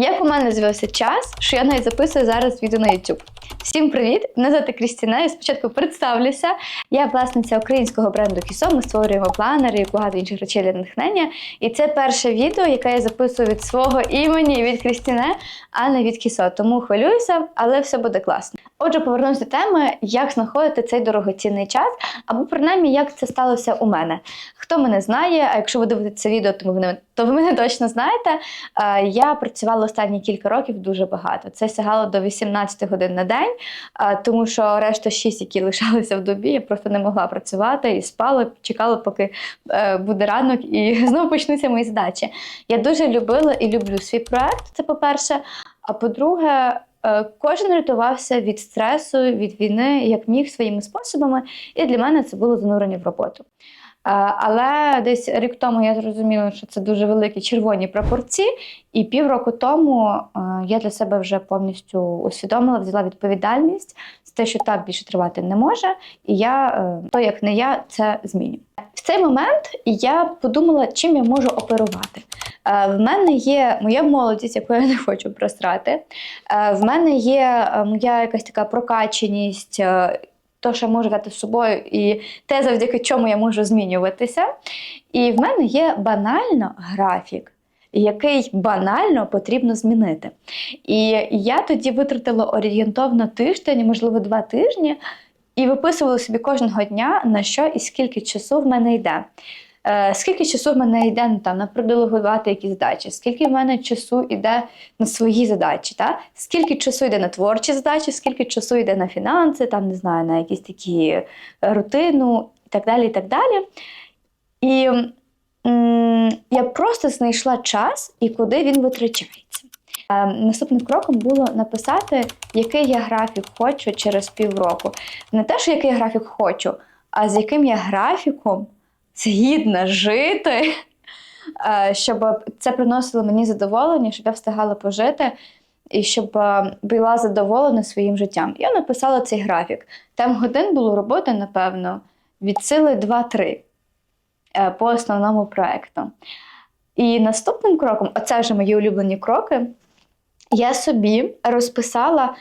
Як у мене з'явився час, що я навіть записую зараз відео на YouTube. Всім привіт! Мене звати Крістіна. Я спочатку представлюся. Я власниця українського бренду Кісо. Ми створюємо планери і багато інших речей для натхнення. І це перше відео, яке я записую від свого імені від Крістіне, а не від Кісо. Тому хвилююся, але все буде класно. Отже, повернуся до теми, як знаходити цей дорогоцінний час, або принаймні як це сталося у мене. Хто мене знає, а якщо ви дивитеся відео, то ви мене, то ви мене точно знаєте. Е, Я працювала останні кілька років дуже багато. Це сягало до 18 годин на день, е, тому що решта 6, які лишалися в добі, я просто не могла працювати і спала, чекала, поки е, буде ранок і знову почнуться мої задачі. Я дуже любила і люблю свій проект. Це по-перше. А по-друге, кожен рятувався від стресу, від війни, як міг своїми способами, і для мене це було занурення в роботу. Е, Але десь рік тому я зрозуміла, що це дуже великі червоні прапорці, і півроку тому е, я для себе вже повністю усвідомила, взяла відповідальність за те, що так більше тривати не може, і я, е, то як не я, це зміню. В цей момент я подумала, чим я можу оперувати. В мене є моя молодість, яку я не хочу просрати. В мене є моя якась така прокаченість, то, що я можу взяти з собою, і те, завдяки чому я можу змінюватися. І в мене є банально графік. Який банально потрібно змінити. І я тоді витратила орієнтовно тиждень, можливо, два тижні, і виписувала собі кожного дня, на що і скільки часу в мене йде. Е, скільки часу в мене йде ну, там, на проделегувати якісь задачі, скільки в мене часу йде на свої задачі, та? скільки часу йде на творчі задачі, скільки часу йде на фінанси, там, не знаю, на якісь такі е, рутину і так далі. І так далі. І м, я просто знайшла час і куди він витрачається. Е, Наступним кроком було написати, який я графік хочу через півроку. Не те, що який я графік хочу, а з яким я графіком згідна жити, е, щоб це приносило мені задоволення, щоб я встигала пожити і щоб е, була задоволена своїм життям. Я написала цей графік. Там годин було роботи, напевно, від сили 2-3 е, по основному проекту. І наступним кроком, оце вже мої улюблені кроки, я собі розписала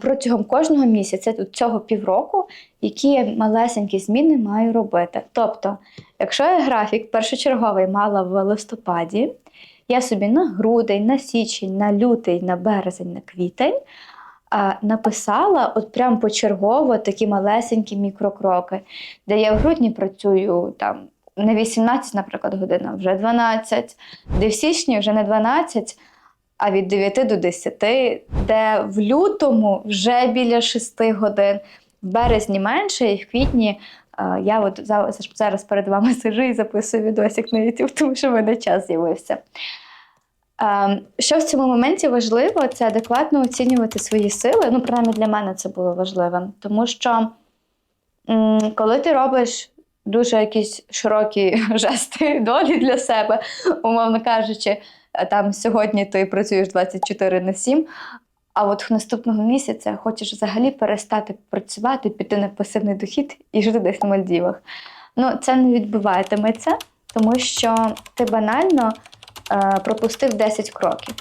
протягом кожного місяця цього півроку, які малесенькі зміни маю робити. Тобто, якщо я графік першочерговий мала в листопаді, я собі на грудень, на січень, на лютий, на березень, на квітень написала от прям почергово такі малесенькі мікрокроки, де я в грудні працюю там не 18, наприклад, годин, а вже 12, де в січні вже не 12, а від 9 до 10, де в лютому вже біля 6 годин, в березні менше, і в квітні е, я от зараз перед вами сижу і записую відосик на YouTube, тому що в мене час з'явився. Ем, Що в цьому моменті важливо, це адекватно оцінювати свої сили. Ну, принаймні для мене це було важливим, тому що коли ти робиш дуже якісь широкі жести долі для себе, умовно кажучи, е, там сьогодні ти працюєш 24 на 7, а от наступного місяця хочеш взагалі перестати працювати, піти на пасивний дохід і жити десь на Мальдівах. Ну, це не відбуватиметься, тому що ти банально е, пропустив 10 кроків.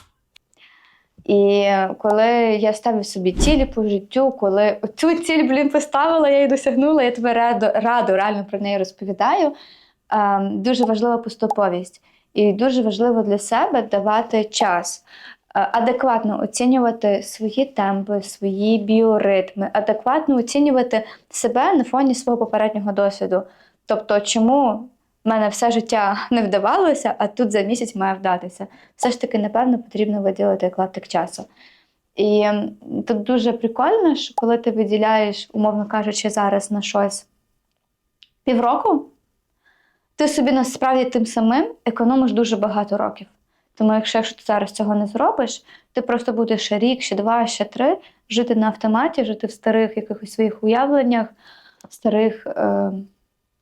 І коли я ставлю собі цілі по життю, коли цю ціль, блін, поставила, я її досягнула, я тебе радо, радо реально про неї розповідаю. Е, Дуже важлива поступовість. І дуже важливо для себе давати час, е, адекватно оцінювати свої темпи, свої біоритми, адекватно оцінювати себе на фоні свого попереднього досвіду. Тобто, чому в мене все життя не вдавалося, а тут за місяць має вдатися. Все ж таки, напевно, потрібно виділити клаптик часу. І тут дуже прикольно, що коли ти виділяєш, умовно кажучи, зараз на щось півроку, ти собі насправді тим самим економиш дуже багато років. Тому якщо, якщо ти зараз цього не зробиш, ти просто будеш ще рік, ще два, ще три жити на автоматі, жити в старих якихось своїх уявленнях, старих, е,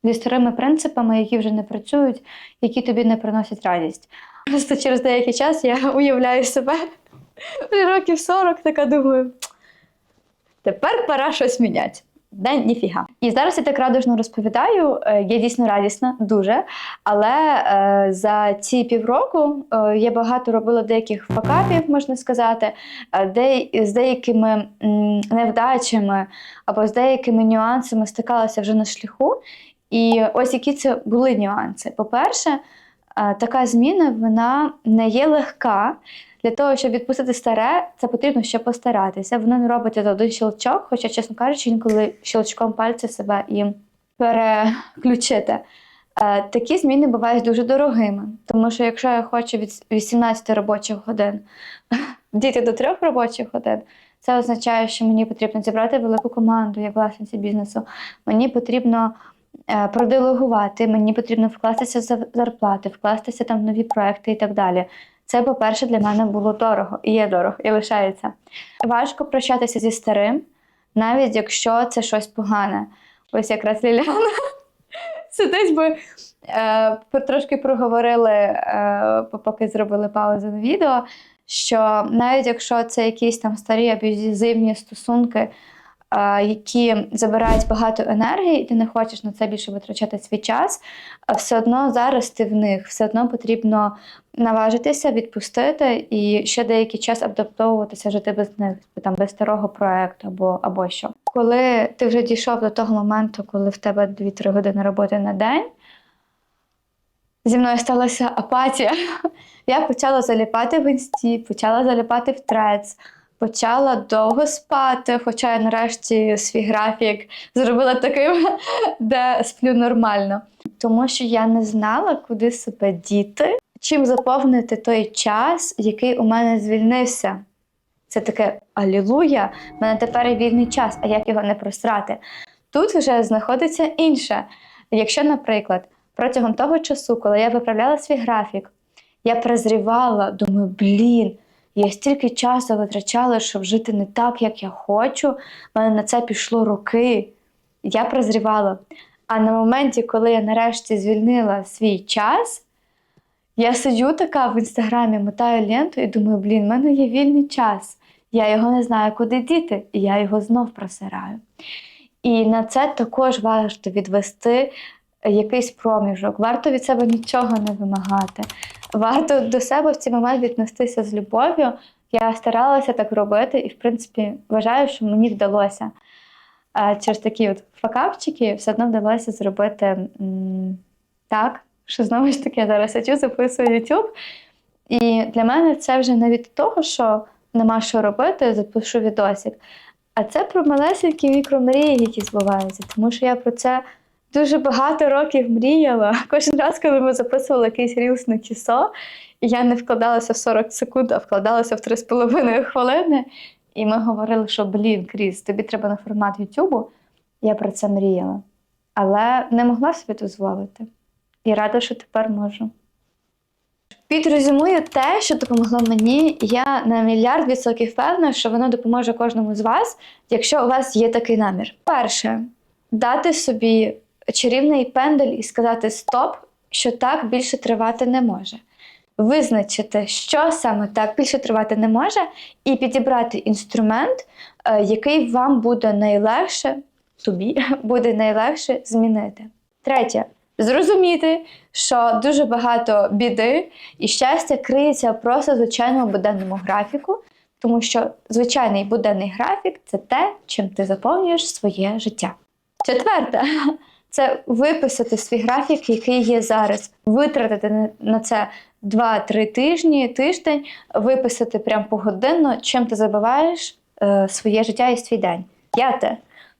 зі старими принципами, які вже не працюють, які тобі не приносять радість. Просто через деякий час я уявляю себе років 40, така думаю, тепер пора щось міняти. День ніфіга. І зараз я так радужно розповідаю. е, Я дійсно радісна, дуже. Але е, за ці півроку е, я багато робила деяких факапів, можна сказати, е, де, з деякими м, невдачами або з деякими нюансами стикалася вже на шляху. І ось які це були нюанси. По-перше, е, така зміна вона не є легка. Для того, щоб відпустити старе, це потрібно ще постаратися. Воно не робиться за один щелчок, хоча, чесно кажучи, інколи щелчком пальця себе і переключити. Е, Такі зміни бувають дуже дорогими, тому що якщо я хочу від 18 робочих годин дійти до трьох робочих годин, це означає, що мені потрібно зібрати велику команду як власниці бізнесу. Мені потрібно е, проделегувати, мені потрібно вкластися за зарплати, вкластися там в нові проекти і так далі. Це, по-перше, для мене було дорого і є дорого, і лишається. Важко прощатися зі старим, навіть якщо це щось погане. Ось якраз Ліляна сидить, бо е, трошки проговорили, е, поки зробили паузу на відео, що навіть якщо це якісь там старі аб'юзивні стосунки, які забирають багато енергії, і ти не хочеш на це більше витрачати свій час, все одно зараз ти в них, все одно потрібно наважитися, відпустити і ще деякий час адаптовуватися, жити без них, там без старого проекту або, або що. Коли ти вже дійшов до того моменту, коли в тебе 2-3 години роботи на день, зі мною сталася апатія. Я почала заліпати в інсті, почала заліпати в трец, почала довго спати, хоча я нарешті свій графік зробила таким, де сплю нормально. Тому що я не знала, куди себе діти, чим заповнити той час, який у мене звільнився. Це таке алілуя, в мене тепер вільний час, а як його не просрати? Тут вже знаходиться інше. Якщо, наприклад, протягом того часу, коли я виправляла свій графік, я прозрівала, думаю, блін, я стільки часу витрачала, щоб жити не так, як я хочу. В мене на це пішло роки. Я прозрівала. А на моменті, коли я нарешті звільнила свій час, я сиджу така в інстаграмі, мотаю ленту і думаю, блін, в мене є вільний час. Я його не знаю, куди діти, і я його знов просираю. І на це також варто відвести якийсь проміжок. Варто від себе нічого не вимагати. Варто до себе в цей момент віднестися з любов'ю. Я старалася так робити, і, в принципі, вважаю, що мені вдалося. Через такі от факапчики все одно вдалося зробити так, що знову ж таки я зараз сиджу, записую YouTube. І для мене це вже не від того, що нема що робити, запишу відосик. А це про малесенькі мікромрії, які збуваються. Тому що я про це дуже багато років мріяла. Кожен раз, коли ми записували якийсь рілс на кісо, і я не вкладалася в 40 секунд, а вкладалася в 3,5 хвилини. І ми говорили, що блін, Кріс, тобі треба на формат Ютубу. Я про це мріяла. Але не могла собі дозволити. І рада, що тепер можу. Підрезюмую те, що допомогло мені. Я на мільярд відсотків впевнена, що воно допоможе кожному з вас, якщо у вас є такий намір. Перше, дати собі чарівний пендель і сказати стоп, що так більше тривати не може. Визначити, що саме так більше тривати не може, і підібрати інструмент, е, який вам буде найлегше, тобі буде найлегше змінити. Третє. Зрозуміти, що дуже багато біди і щастя криється просто звичайному буденному графіку, тому що звичайний буденний графік це те, чим ти заповнюєш своє життя. Четверте це виписати свій графік, який є зараз, витратити на- це 2-3 тижні, тиждень, виписати прям погодинно, чим ти забиваєш е, своє життя і свій день. П'яте.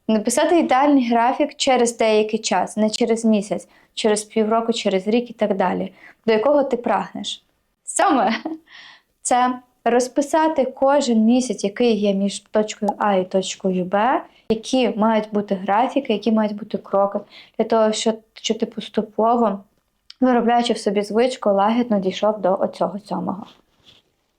Написати ідеальний графік через деякий час, не через місяць, через півроку, через рік і так далі, до якого ти прагнеш. Сьоме це розписати кожен місяць, який є між точкою А і точкою Б, які мають бути графіки, які мають бути кроки, для того, щоб, щоб ти поступово, виробляючи в собі звичку, лагідно дійшов до оцього сьомого.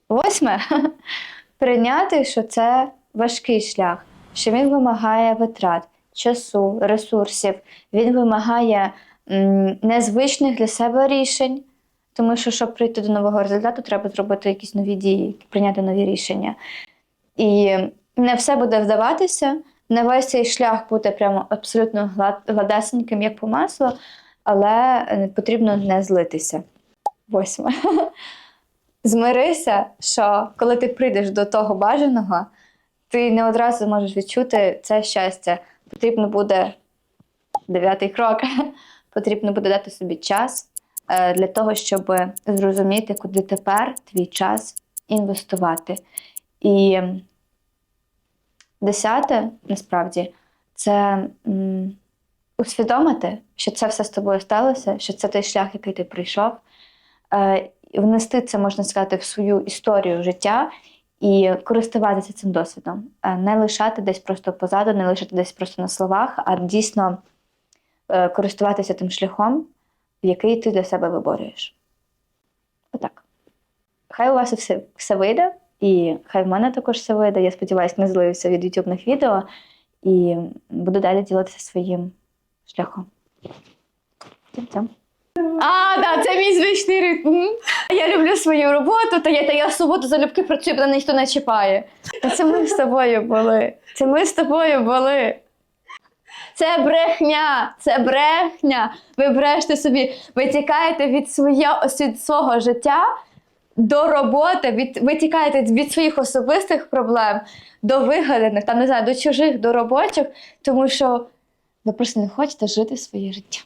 Восьме прийняти, що це важкий шлях, що він вимагає витрат, часу, ресурсів, він вимагає м, незвичних для себе рішень, тому що, щоб прийти до нового результату, треба зробити якісь нові дії, прийняти нові рішення. І не все буде вдаватися, Не весь цей шлях буде прямо абсолютно гладесеньким, як по маслу, але е, потрібно не злитися. Восьме. Змирися, що коли ти прийдеш до того бажаного, ти не одразу можеш відчути це щастя. Потрібно буде дев'ятий крок. Потрібно буде дати собі час для того, щоб зрозуміти, куди тепер твій час інвестувати. І десяте, насправді, це усвідомити, що це все з тобою сталося, що це той шлях, який ти прийшов. Е, внести це, можна сказати, в свою історію життя і користуватися цим досвідом. Е, Не лишати десь просто позаду, не лишати десь просто на словах, а дійсно е, користуватися тим шляхом, який ти для себе виборюєш. Отак. Хай у вас все, все вийде, і хай в мене також все вийде. Я сподіваюся, не злився від ютубних відео і буду далі ділитися своїм шляхом. Цим-цим. А, так, це мій звичний ритм. Я люблю свою роботу, та я, та я в суботу залюбки працюю, бо ніхто не чіпає. Та це ми з тобою були. Це ми з тобою були. Це брехня, це брехня. Ви брешете собі, ви тікаєте від, своє, від свого життя до роботи, від, ви тікаєте від своїх особистих проблем до вигаданих, там не знаю, до чужих, до робочих, тому що ви просто не хочете жити своє життя.